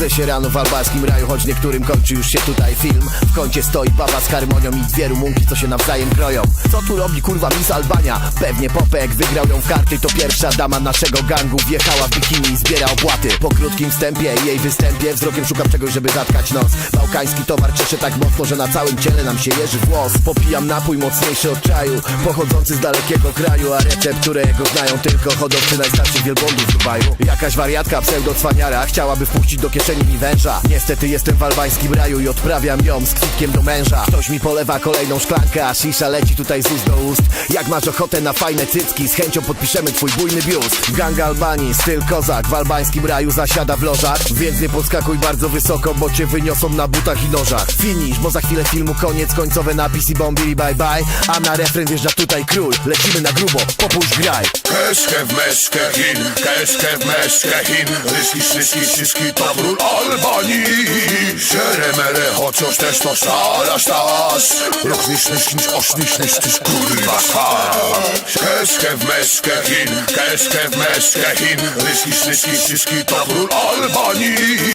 Budzę się rano w albańskim raju, choć niektórym kończy już się tutaj film. W kącie stoi baba z harmonią i dwie rumunki, co się nawzajem kroją. Co tu robi kurwa Miss Albania? Pewnie Popek wygrał ją w karty To pierwsza dama naszego gangu. Wjechała w bikini i zbiera opłaty. Po krótkim wstępie i jej występie wzrokiem szukam czegoś, żeby zatkać nos. Bałkański towar cieszy tak mocno, że na całym ciele nam się jeży włos. Popijam napój mocniejszy od czaju, pochodzący z dalekiego kraju A recepturę go znają tylko hodowcy najstarszych wielbłądów w Dubaju. Jakaś wariatka pseudo-cwaniara chciałaby wpuścić do kieszeni mi węża. Niestety jestem w albańskim raju i odprawiam ją z kwitkiem do męża. Ktoś mi polewa kolejną szklankę, a shisha leci tutaj z ust do ust. Jak masz ochotę na fajne cycki, z chęcią podpiszemy twój bujny biust. Gang Albanii, styl kozak, w albańskim raju zasiada w lożach. Więc nie podskakuj bardzo wysoko, bo cię wyniosą na butach i nożach. Finish, bo za chwilę filmu koniec, końcowe napisy bombili bye bye. A na refren wjeżdża tutaj król, lecimy na grubo, popuść graj. Keşke w meszkę Chin, keşke w meszkę Chin. Ryski, szryski, szyszki, to król Albanii Szeremere, chociaż też to szalasz tas Rochnisz, nysznisz, osznisz, nysznisz, kurwa szas Keşke w meszkę Chin, keşke w meszkę Chin. Ryski, szryski, szyszki, to król Albanii